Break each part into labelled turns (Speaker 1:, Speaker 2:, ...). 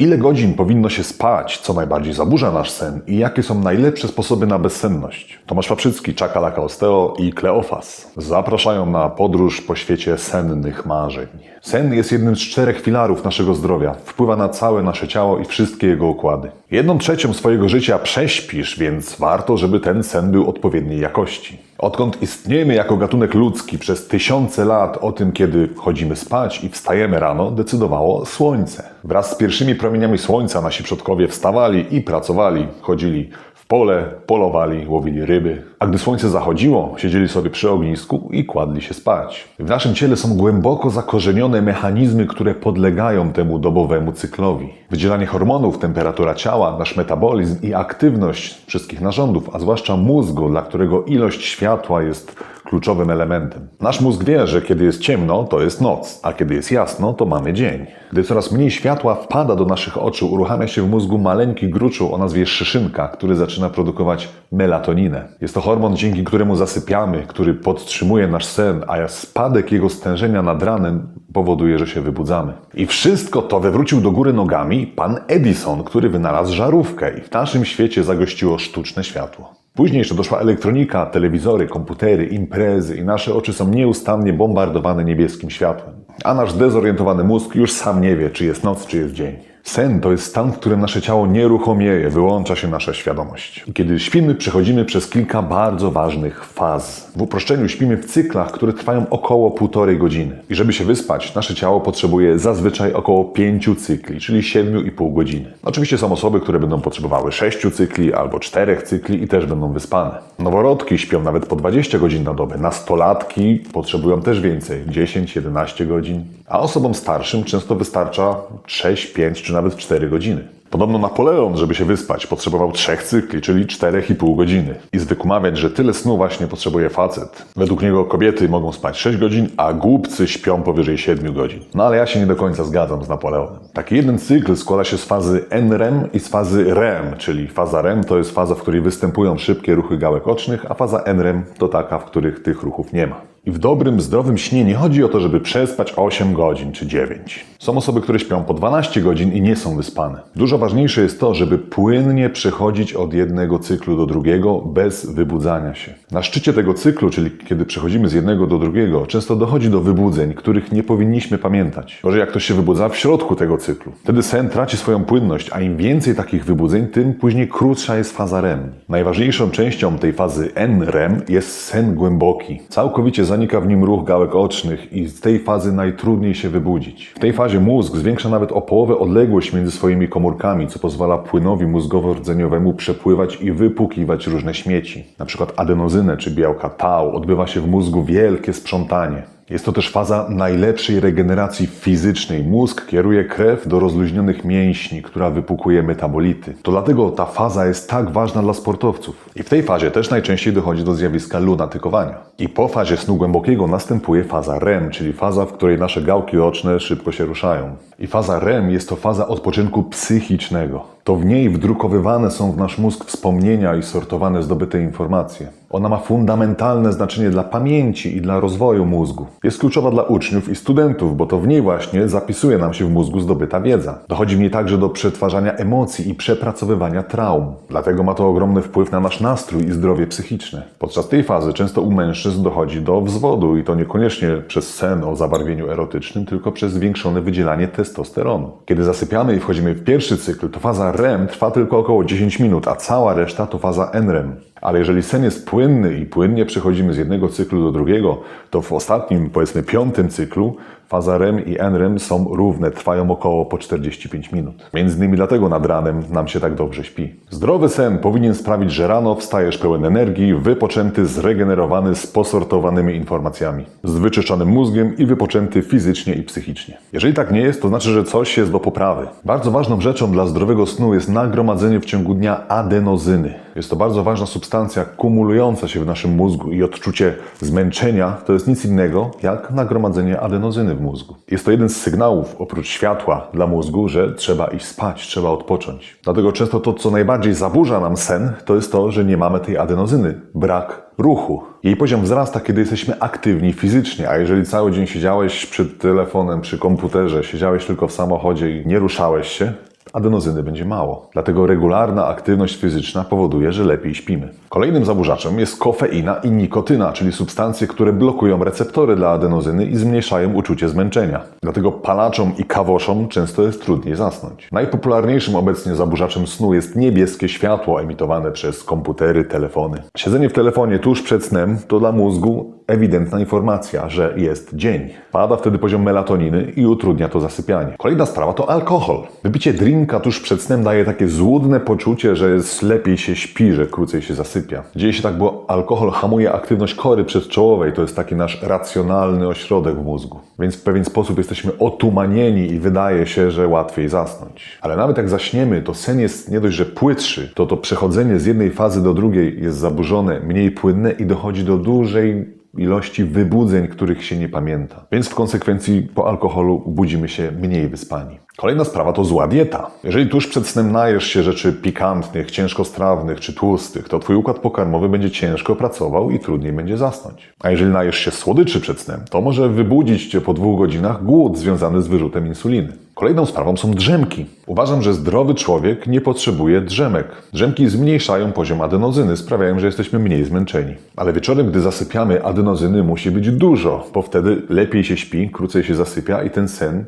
Speaker 1: Ile godzin powinno się spać, co najbardziej zaburza nasz sen i jakie są najlepsze sposoby na bezsenność? Tomasz Paprzycki, Czakalaka Osteo i Kleofas zapraszają na podróż po świecie sennych marzeń. Sen jest jednym z czterech filarów naszego zdrowia. Wpływa na całe nasze ciało i wszystkie jego układy. Jedną trzecią swojego życia prześpisz, więc warto, żeby ten sen był odpowiedniej jakości. Odkąd istniejemy jako gatunek ludzki przez tysiące lat o tym, kiedy chodzimy spać i wstajemy rano, decydowało słońce. Wraz z pierwszymi promieniami słońca nasi przodkowie wstawali i pracowali, chodzili w pole, polowali, łowili ryby. A gdy słońce zachodziło, siedzieli sobie przy ognisku i kładli się spać. W naszym ciele są głęboko zakorzenione mechanizmy, które podlegają temu dobowemu cyklowi. Wydzielanie hormonów, temperatura ciała, nasz metabolizm i aktywność wszystkich narządów, a zwłaszcza mózgu, dla którego ilość światła jest kluczowym elementem. Nasz mózg wie, że kiedy jest ciemno, to jest noc, a kiedy jest jasno, to mamy dzień. Gdy coraz mniej światła wpada do naszych oczu, uruchamia się w mózgu maleńki gruczoł o nazwie szyszynka, który zaczyna produkować melatoninę. Jest to hormon, dzięki któremu zasypiamy, który podtrzymuje nasz sen, a spadek jego stężenia nad ranem powoduje, że się wybudzamy. I wszystko to wywrócił do góry nogami pan Edison, który wynalazł żarówkę i w naszym świecie zagościło sztuczne światło. Później jeszcze doszła elektronika, telewizory, komputery, imprezy i nasze oczy są nieustannie bombardowane niebieskim światłem. A nasz dezorientowany mózg już sam nie wie, czy jest noc, czy jest dzień. Sen to jest stan, w którym nasze ciało nieruchomieje, wyłącza się nasza świadomość. I kiedy śpimy, przechodzimy przez kilka bardzo ważnych faz. W uproszczeniu śpimy w cyklach, które trwają około półtorej godziny. I żeby się wyspać, nasze ciało potrzebuje zazwyczaj około pięciu cykli, czyli 7,5 godziny. Oczywiście są osoby, które będą potrzebowały 6 cykli albo 4 cykli i też będą wyspane. Noworodki śpią nawet po 20 godzin na dobę. Nastolatki potrzebują też więcej, 10-11 godzin. A osobom starszym często wystarcza 6, 5 czy nawet 4 godziny. Podobno Napoleon, żeby się wyspać, potrzebował trzech cykli, czyli 4,5 godziny. I zwykł mawiać, że tyle snu właśnie potrzebuje facet. Według niego kobiety mogą spać 6 godzin, a głupcy śpią powyżej 7 godzin. No ale ja się nie do końca zgadzam z Napoleonem. Taki jeden cykl składa się z fazy NREM i z fazy REM, czyli faza REM to jest faza, w której występują szybkie ruchy gałek ocznych, a faza NREM to taka, w których tych ruchów nie ma. I w dobrym, zdrowym śnie nie chodzi o to, żeby przespać 8 godzin czy 9. Są osoby, które śpią po 12 godzin i nie są wyspane. Dużo ważniejsze jest to, żeby płynnie przechodzić od jednego cyklu do drugiego bez wybudzania się. Na szczycie tego cyklu, czyli kiedy przechodzimy z jednego do drugiego, często dochodzi do wybudzeń, których nie powinniśmy pamiętać. Gorzej jak ktoś się wybudza w środku tego cyklu. Wtedy sen traci swoją płynność, a im więcej takich wybudzeń, tym później krótsza jest faza REM. Najważniejszą częścią tej fazy NREM jest sen głęboki. Całkowicie zanika w nim ruch gałek ocznych i z tej fazy najtrudniej się wybudzić. W tej fazie mózg zwiększa nawet o połowę odległość między swoimi komórkami, co pozwala płynowi mózgowo-rdzeniowemu przepływać i wypukiwać różne śmieci. Na przykład czy białka tau odbywa się w mózgu wielkie sprzątanie. Jest to też faza najlepszej regeneracji fizycznej. Mózg kieruje krew do rozluźnionych mięśni, która wypukuje metabolity. To dlatego ta faza jest tak ważna dla sportowców. I w tej fazie też najczęściej dochodzi do zjawiska lunatykowania. I po fazie snu głębokiego następuje faza REM, czyli faza, w której nasze gałki oczne szybko się ruszają. I faza REM jest to faza odpoczynku psychicznego. To w niej wdrukowywane są w nasz mózg wspomnienia i sortowane zdobyte informacje. Ona ma fundamentalne znaczenie dla pamięci i dla rozwoju mózgu. Jest kluczowa dla uczniów i studentów, bo to w niej właśnie zapisuje nam się w mózgu zdobyta wiedza. Dochodzi w niej także do przetwarzania emocji i przepracowywania traum. Dlatego ma to ogromny wpływ na nasz nastrój i zdrowie psychiczne. Podczas tej fazy często u mężczyzn dochodzi do wzwodu i to niekoniecznie przez sen o zabarwieniu erotycznym, tylko przez zwiększone wydzielanie testosteronu. Kiedy zasypiamy i wchodzimy w pierwszy cykl, to faza REM trwa tylko około 10 minut, a cała reszta to faza NREM. Ale jeżeli sen jest płynny i płynnie przechodzimy z jednego cyklu do drugiego, to w ostatnim, powiedzmy piątym cyklu, faza REM i NREM są równe, trwają około po 45 minut. Między innymi dlatego nad ranem nam się tak dobrze śpi. Zdrowy sen powinien sprawić, że rano wstajesz pełen energii, wypoczęty, zregenerowany, z posortowanymi informacjami, z wyczyszczonym mózgiem i wypoczęty fizycznie i psychicznie. Jeżeli tak nie jest, to znaczy, że coś jest do poprawy. Bardzo ważną rzeczą dla zdrowego snu jest nagromadzenie w ciągu dnia adenozyny. Jest to bardzo ważna substancja kumulująca się w naszym mózgu i odczucie zmęczenia to jest nic innego jak nagromadzenie adenozyny w mózgu. Jest to jeden z sygnałów, oprócz światła, dla mózgu, że trzeba iść spać, trzeba odpocząć. Dlatego często to, co najbardziej zaburza nam sen, to jest to, że nie mamy tej adenozyny. Brak ruchu. Jej poziom wzrasta, kiedy jesteśmy aktywni fizycznie, a jeżeli cały dzień siedziałeś przed telefonem, przy komputerze, siedziałeś tylko w samochodzie i nie ruszałeś się, adenozyny będzie mało. Dlatego regularna aktywność fizyczna powoduje, że lepiej śpimy. Kolejnym zaburzaczem jest kofeina i nikotyna, czyli substancje, które blokują receptory dla adenozyny i zmniejszają uczucie zmęczenia. Dlatego palaczom i kawoszom często jest trudniej zasnąć. Najpopularniejszym obecnie zaburzaczem snu jest niebieskie światło emitowane przez komputery, telefony. Siedzenie w telefonie tuż przed snem to dla mózgu ewidentna informacja, że jest dzień. Pada wtedy poziom melatoniny i utrudnia to zasypianie. Kolejna sprawa to alkohol. Wypicie drinka tuż przed snem daje takie złudne poczucie, że jest lepiej się śpi, że krócej się zasypia. Dzieje się tak, bo alkohol hamuje aktywność kory przedczołowej, to jest taki nasz racjonalny ośrodek w mózgu. Więc w pewien sposób jesteśmy otumanieni i wydaje się, że łatwiej zasnąć. Ale nawet jak zaśniemy, to sen jest nie dość, że płytszy, to to przechodzenie z jednej fazy do drugiej jest zaburzone, mniej płynne i dochodzi do dużej ilości wybudzeń, których się nie pamięta. Więc w konsekwencji po alkoholu budzimy się mniej wyspani. Kolejna sprawa to zła dieta. Jeżeli tuż przed snem najesz się rzeczy pikantnych, ciężkostrawnych czy tłustych, to twój układ pokarmowy będzie ciężko pracował i trudniej będzie zasnąć. A jeżeli najesz się słodyczy przed snem, to może wybudzić cię po dwóch godzinach głód związany z wyrzutem insuliny. Kolejną sprawą są drzemki. Uważam, że zdrowy człowiek nie potrzebuje drzemek. Drzemki zmniejszają poziom adenozyny, sprawiają, że jesteśmy mniej zmęczeni. Ale wieczorem, gdy zasypiamy, adenozyny musi być dużo, bo wtedy lepiej się śpi, krócej się zasypia i ten sen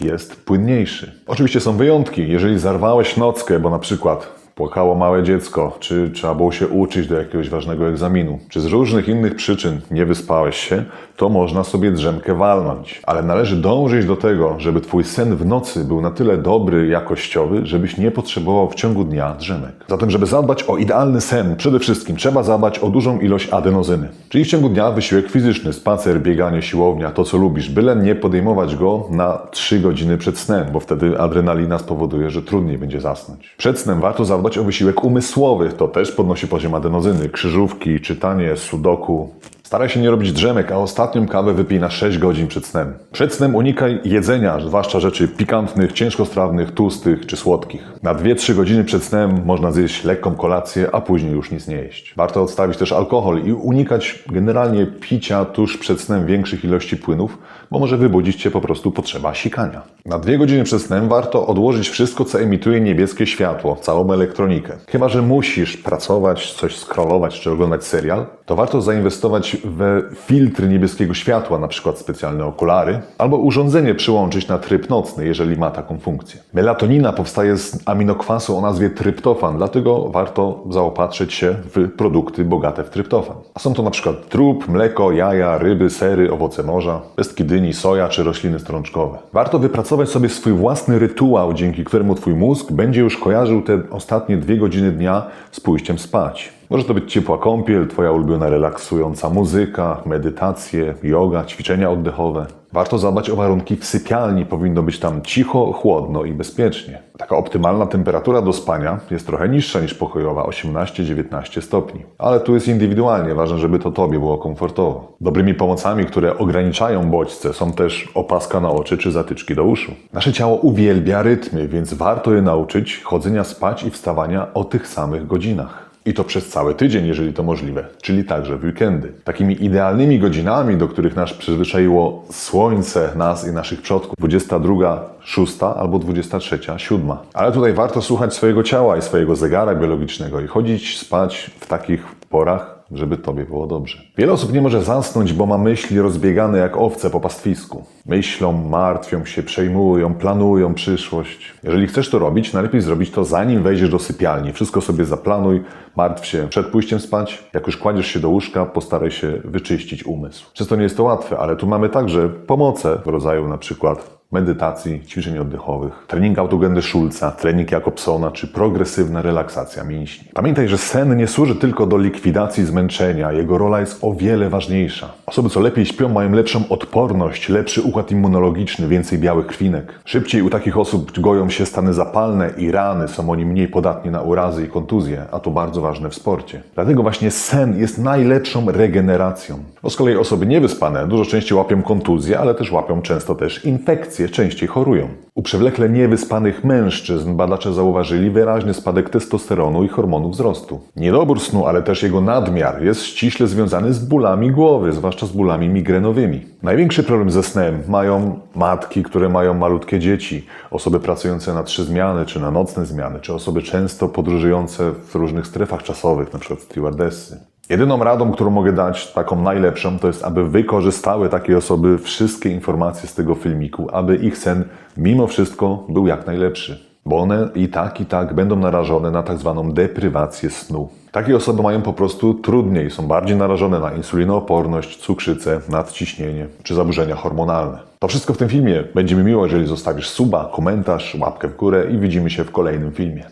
Speaker 1: jest płynniejszy. Oczywiście są wyjątki. Jeżeli zarwałeś nockę, bo na przykład płakało małe dziecko, czy trzeba było się uczyć do jakiegoś ważnego egzaminu, czy z różnych innych przyczyn nie wyspałeś się, to można sobie drzemkę walnąć. Ale należy dążyć do tego, żeby twój sen w nocy był na tyle dobry, jakościowy, żebyś nie potrzebował w ciągu dnia drzemek. Zatem, żeby zadbać o idealny sen, przede wszystkim trzeba zadbać o dużą ilość adenozyny. Czyli w ciągu dnia wysiłek fizyczny, spacer, bieganie, siłownia, to co lubisz, byle nie podejmować go na 3 godziny przed snem, bo wtedy adrenalina spowoduje, że trudniej będzie zasnąć. Przed snem warto zadbać o wysiłek umysłowy, to też podnosi poziom adenozyny, krzyżówki, czytanie, sudoku, Staraj się nie robić drzemek, a ostatnią kawę wypij na 6 godzin przed snem. Przed snem unikaj jedzenia, zwłaszcza rzeczy pikantnych, ciężkostrawnych, tłustych czy słodkich. Na 2-3 godziny przed snem można zjeść lekką kolację, a później już nic nie jeść. Warto odstawić też alkohol i unikać generalnie picia tuż przed snem większych ilości płynów, bo może wybudzić Cię po prostu potrzeba sikania. Na 2 godziny przed snem warto odłożyć wszystko, co emituje niebieskie światło, całą elektronikę. Chyba, że musisz pracować, coś scrollować czy oglądać serial, to warto zainwestować we filtry niebieskiego światła, na przykład specjalne okulary, albo urządzenie przyłączyć na tryb nocny, jeżeli ma taką funkcję. Melatonina powstaje z aminokwasu o nazwie tryptofan, dlatego warto zaopatrzyć się w produkty bogate w tryptofan. A są to na przykład trup, mleko, jaja, ryby, sery, owoce morza, pestki dyni, soja czy rośliny strączkowe. Warto wypracować sobie swój własny rytuał, dzięki któremu Twój mózg będzie już kojarzył te ostatnie dwie godziny dnia z pójściem spać. Może to być ciepła kąpiel, Twoja ulubiona relaksująca muzyka, medytacje, yoga, ćwiczenia oddechowe. Warto zadbać o warunki w sypialni. Powinno być tam cicho, chłodno i bezpiecznie. Taka optymalna temperatura do spania jest trochę niższa niż pokojowa 18-19 stopni. Ale tu jest indywidualnie, ważne, żeby to Tobie było komfortowo. Dobrymi pomocami, które ograniczają bodźce, są też opaska na oczy czy zatyczki do uszu. Nasze ciało uwielbia rytmy, więc warto je nauczyć chodzenia spać i wstawania o tych samych godzinach. I to przez cały tydzień, jeżeli to możliwe, czyli także w weekendy. Takimi idealnymi godzinami, do których nas przyzwyczaiło słońce, nas i naszych przodków, 22, 6 albo 23, 7. Ale tutaj warto słuchać swojego ciała i swojego zegara biologicznego i chodzić spać w takich porach, żeby Tobie było dobrze. Wiele osób nie może zasnąć, bo ma myśli rozbiegane jak owce po pastwisku. Myślą, martwią się, przejmują, planują przyszłość. Jeżeli chcesz to robić, najlepiej zrobić to zanim wejdziesz do sypialni. Wszystko sobie zaplanuj, martw się przed pójściem spać. Jak już kładziesz się do łóżka, postaraj się wyczyścić umysł. Często nie jest to łatwe, ale tu mamy także pomoce w rodzaju na przykład medytacji, ćwiczeń oddechowych, trening autogendy Schulza, trening Jakobsona czy progresywna relaksacja mięśni. Pamiętaj, że sen nie służy tylko do likwidacji zmęczenia, jego rola jest o wiele ważniejsza. Osoby, co lepiej śpią, mają lepszą odporność, lepszy układ immunologiczny, więcej białych krwinek. Szybciej u takich osób goją się stany zapalne i rany, są oni mniej podatni na urazy i kontuzje, a to bardzo ważne w sporcie. Dlatego właśnie sen jest najlepszą regeneracją. Bo z kolei osoby niewyspane dużo częściej łapią kontuzje, ale też łapią często też infekcje, częściej chorują. U przewlekle niewyspanych mężczyzn badacze zauważyli wyraźny spadek testosteronu i hormonów wzrostu. Niedobór snu, ale też jego nadmiar jest ściśle związany z bólami głowy, zwłaszcza zwłaszcza z bólami migrenowymi. Największy problem ze snem mają matki, które mają malutkie dzieci, osoby pracujące na trzy zmiany, czy na nocne zmiany, czy osoby często podróżujące w różnych strefach czasowych, np. stewardessy. Jedyną radą, którą mogę dać, taką najlepszą, to jest, aby wykorzystały takie osoby wszystkie informacje z tego filmiku, aby ich sen mimo wszystko był jak najlepszy. Bo one i tak, i tak będą narażone na tak zwaną deprywację snu. Takie osoby mają po prostu trudniej, są bardziej narażone na insulinooporność, cukrzycę, nadciśnienie czy zaburzenia hormonalne. To wszystko w tym filmie. Będzie mi miło, jeżeli zostawisz suba, komentarz, łapkę w górę i widzimy się w kolejnym filmie.